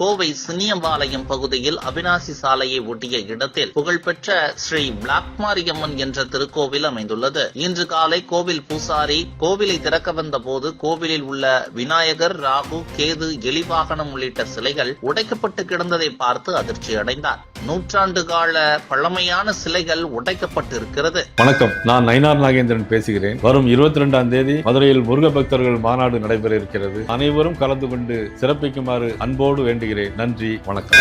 கோவை சின்னியம்பாளையம் பகுதியில் அவினாசி சாலையை ஒட்டிய இடத்தில் புகழ்பெற்ற ஸ்ரீ பிளாக் மாரியம்மன் என்ற திருக்கோவில் அமைந்துள்ளது. இன்று காலை கோவில் பூசாரி கோவிலை திறக்க வந்த போது கோவிலில் உள்ள விநாயகர் ராகு கேது எலிவாகனம் உள்ளிட்ட சிலைகள் உடைக்கப்பட்டு கிடந்ததை பார்த்து அதிர்ச்சி அடைந்தார் நூற்றாண்டு கால பழமையான சிலைகள் உடைக்கப்பட்டிருக்கிறது. வணக்கம் நான் நயினார் நாகேந்திரன் பேசுகிறேன். வரும் இருபத்தி ரெண்டாம் தேதி மதுரையில் முருக பக்தர்கள் மாநாடு நடைபெற இருக்கிறது அனைவரும் கலந்து கொண்டு சிறப்பிக்குமாறு அன்போடு வேண்டுகிறேன். நன்றி வணக்கம்.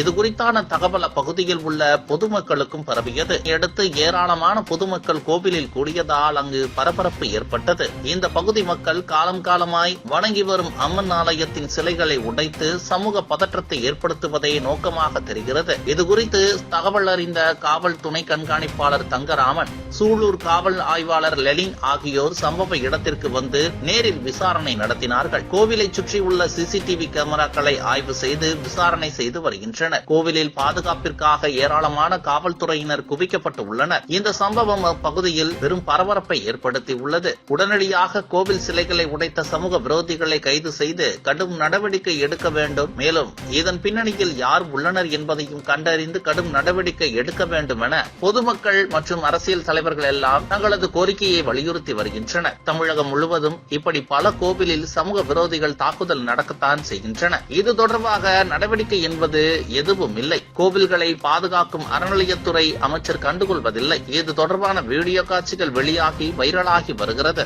இது குறித்தான தகவல் அப்பகுதியில் உள்ள பொதுமக்களுக்கும் பரவியது. அடுத்து ஏராளமான பொதுமக்கள் கோவிலில் கூடியதால் அங்கு பரபரப்பு ஏற்பட்டது. இந்த பகுதி மக்கள் காலம் காலமாய் வணங்கி வரும் அம்மன் ஆலயத்தின் சிலைகளை உடைத்து சமூக பதற்றத்தை ஏற்படுத்துவதே நோக்கமாக தெரிகிறது. இது குறித்து தகவல் அறிந்த காவல் துணை கண்காணிப்பாளர் தங்கராமன் சூலூர் காவல் ஆய்வாளர் லெலின் ஆகியோர் சம்பவ இடத்திற்கு வந்து நேரில் விசாரணை நடத்தினார்கள். கோவிலை சுற்றியுள்ள சிசிடிவி கேமராக்களை ஆய்வு செய்து விசாரணை செய்து வருகின்றனர். கோவிலில் பாதுகாப்பிற்காக ஏராளமான காவல்துறையினர் குவிக்கப்பட்டு உள்ளனர். இந்த சம்பவம் அப்பகுதியில் பெரும் பரபரப்பை ஏற்படுத்தி உள்ளது உடனடியாக கோவில் சிலைகளை உடைத்த சமூக விரோதிகளை கைது செய்து கடும் நடவடிக்கை எடுக்க வேண்டும். மேலும் இதன் பின்னணியில் யார் உள்ளனர் என்பதையும் கண்டறிந்து கடும் நடவடிக்கை எடுக்க வேண்டும் என பொதுமக்கள் மற்றும் அரசியல் தலைவர்கள் எல்லாம் தங்களது கோரிக்கையை வலியுறுத்தி வருகின்றனர். தமிழகம் முழுவதும் இப்படி பல கோவிலில் சமூக விரோதிகள் தாக்குதல் நடக்கத்தான் செய்கின்றன. இது தொடர்பாக நடவடிக்கை என்பது எதுவும் இல்லை. கோவில்களை பாதுகாக்கும் அறநிலையத்துறை அமைச்சர் கண்டுகொள்வதில்லை. இது தொடர்பான வீடியோ காட்சிகள் வெளியாகி வைரலாகி வருகிறது.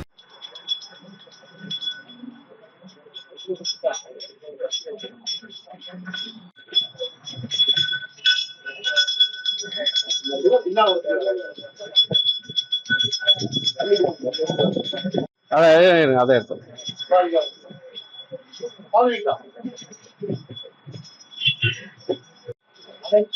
അതെ അതെ എടുത്തു Thank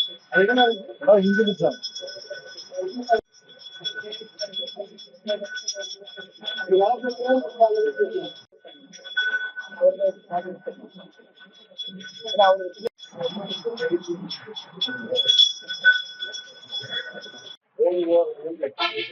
you.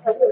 எடுத்து